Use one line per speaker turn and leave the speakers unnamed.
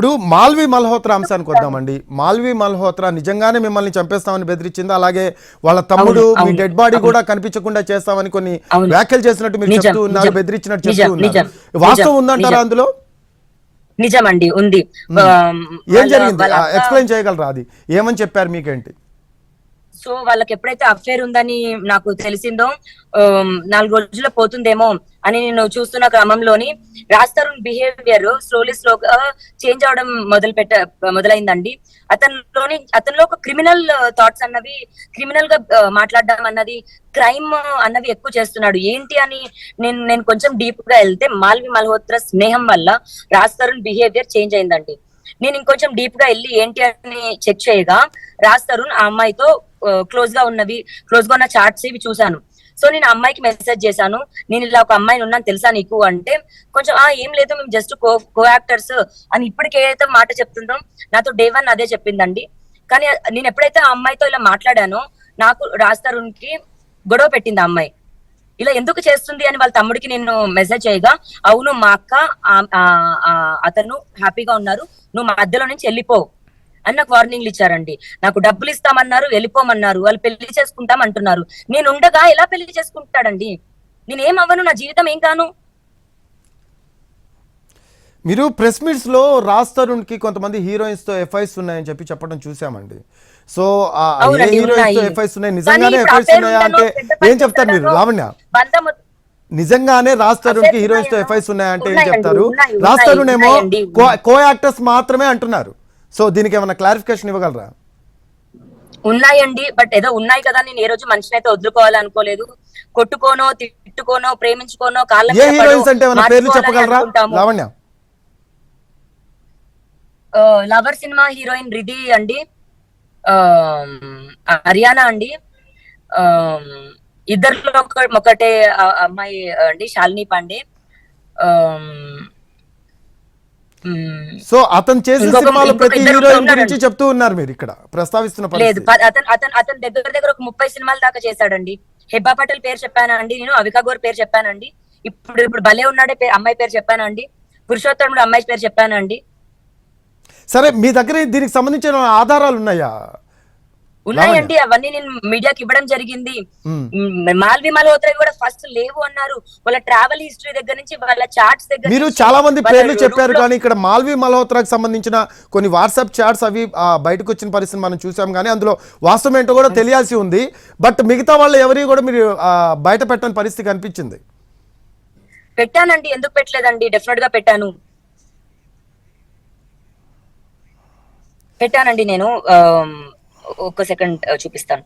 ఇప్పుడు మాల్వి మల్హోత్రా అంశానికి వద్దామండి. మాల్వి మల్హోత్రా నిజంగానే మిమ్మల్ని చంపేస్తామని బెదిరించింది? అలాగే వాళ్ళ తమ్ముడు మీ డెడ్ బాడీ కూడా కనిపించకుండా చేస్తామని కొన్ని. వ్యాఖ్యలు చేసినట్టు మీరు చెప్తూ ఉన్నారు బెదిరించినట్టు చెప్తూ ఉన్నారు. వాస్తవం ఉందంటారా. అందులో?
నిజమండి ఉంది.
ఏం జరిగింది? ఎక్స్ప్లెయిన్ చేయగలరా అది? ఏమని చెప్పారు మీకేంటి?
సో వాళ్ళకి ఎప్పుడైతే అఫేర్ ఉందని నాకు తెలిసిందో నాలుగు రోజుల్లో పోతుందేమో అని నేను చూస్తున్న క్రమంలోని రాస్తారు బిహేవియర్ స్లోలీ స్లోగా చేంజ్ అవడం మొదలు పెట్ట uh, మొదలైందండి. అతనిలోని అతనిలో ఒక క్రిమినల్ థాట్స్ uh, అన్నవి క్రిమినల్గా uh, మాట్లాడడం అన్నది క్రైమ్ అన్నవి ఎక్కువ చేస్తున్నాడు. ఏంటి అని నేను నేను కొంచెం డీప్గా వెళ్తే మాల్వి మల్హోత్రా స్నేహం వల్ల రాజ్ తరుణ్ బిహేవియర్ చేంజ్ అయిందండి. నేను ఇంకొంచెం డీప్గా వెళ్ళి ఏంటి అని చెక్ చేయగా రాజ్ తరుణ్ ఆ అమ్మాయితో క్లోజ్గా ఉన్నవి క్లోజ్గా ఉన్న చార్ట్స్ ఇవి చూశాను. సో నేను అమ్మాయికి మెసేజ్ చేశాను. నేను ఇలా ఒక అమ్మాయిని ఉన్నాను తెలుసా నీకు? అంటే కొంచెం ఆ ఏం లేదు మేము జస్ట్ కో కో యాక్టర్స్ అని ఇప్పటికి ఏదైతే మాట చెప్తుందో నాతో డే వన్ అదే చెప్పిందండి. కానీ నేను ఎప్పుడైతే ఆ అమ్మాయితో ఇలా మాట్లాడానో నాకు రాజ్ తరుణ్కి గొడవ పెట్టింది ఆ అమ్మాయి. ఇలా ఎందుకు చేస్తుంది అని వాళ్ళ తమ్ముడికి నేను మెసేజ్ చేయగా అవును మా అక్క అతను హ్యాపీగా ఉన్నారు. నువ్వు మధ్యలో నుంచి వెళ్ళిపోవు అని నాకు వార్నింగ్లు ఇచ్చారండి. నాకు డబ్బులు ఇస్తామన్నారు వెళ్ళిపోమన్నారు వాళ్ళు పెళ్ళి చేసుకుంటాం అంటున్నారు. నేను ఉండగా ఎలా పెళ్ళి చేసుకుంటాడండి? నేనేం అవ్వను నా జీవితం ఏం కాను?
మీరు ప్రెస్ మీట్స్లో రాజ్ తరుణ్కి కొంతమంది హీరోయిన్స్తో ఎఫ్ఐస్ ఉన్నాయని చెప్పి చెప్పడం చూసామండి. సో ఏ
హీరోయిన్స్తో.
ఎఫ్ఐస్ ఉన్నాయి? నిజంగానే ఎఫ్ఐస్ ఉన్నాయా అంటే ఏం చెప్తారు మీరు? లావణ్య? నిజంగానే రాజ్ తరుణ్కి హీరోయిన్స్తో
ఉన్నాయా?
ఎఫ్ఐస్ ఉన్నాయంటే ఏం చెప్తారు? రాజ్ తరుణ్ ఏమో. కో యాక్టర్స్ మాత్రమే అంటున్నారు. సో దీనికి ఏమైనా క్లారిఫికేషన్ ఇవ్వగలరా?
ఉన్నాయండి బట్ ఏదో ఉన్నాయి కదా నేను ఏ రోజు మనిషిని అయితే వదులుకోవాలనుకోలేదు కొట్టుకోనో తిట్టుకోనో ప్రేమించుకోనో కాళ్ళ
ఏ
మీద పడో,
హీరోయిన్స్ అంటే ఏమైనా పేర్లు
మార్చుకోవాలని
చెప్పగలరా. Lavanya.
Lover cinema heroine Ridhi అండి. హర్యానా అండి. ఇద్దరిలో ఒక ఒకటే అమ్మాయి అండి శాలిని పాండే.
సో అతను చేసిన సినిమాలో ప్రతి హీరోయిన్. గురించి చెప్తూ ఉన్నారు మీరు ఇక్కడ ప్రస్తావిస్తున్న
లేదు అతను అతను అతను దగ్గర దగ్గర ఒక ముప్పై సినిమాల దాకా చేశాడండి. హెబ్బా పటేల్ పేరు చెప్పానా అండి నేను అవికా గోర్ పేరు చెప్పానండి. ఇప్పుడు ఇప్పుడు భలే ఉన్నాడే పే- అమ్మాయి పేరు చెప్పానా అండి పురుషోత్తముడు అమ్మాయి పేరు చెప్పానా అండి
సరే మీ దగ్గర దీనికి సంబంధించిన ఆధారాలు ఉన్నాయా?
ఉన్నాయండి అవన్నీ నేను మీడియాకి ఇవ్వడం జరిగింది. మాల్వి మల్హోత్రా కూడా ఫస్ట్ లేవు అన్నారు. వాళ్ళ ట్రావెల్ హిస్టరీ దగ్గర నుంచి వాళ్ళ చార్ట్స్ దగ్గర
మీరు చాలా మంది పేర్లు చెప్పారు కానీ ఇక్కడ మాల్వి మల్హోత్రాకి సంబంధించిన కొన్ని వాట్సాప్ చాట్స్ అవి బయటకు వచ్చిన పరిస్థితి మనం చూసాం కానీ అందులో వాస్తవం ఏంటో కూడా తెలియాల్సి ఉంది. బట్ మిగతా వాళ్ళు ఎవరి కూడా మీరు బయట పెట్టని పరిస్థితి కనిపించింది.
పెట్టానండి ఎందుకు పెట్టలేదండి? డెఫినెట్గా పెట్టాను. పెట్టానండి నేను ఒక్క సెకండ్ చూపిస్తాను.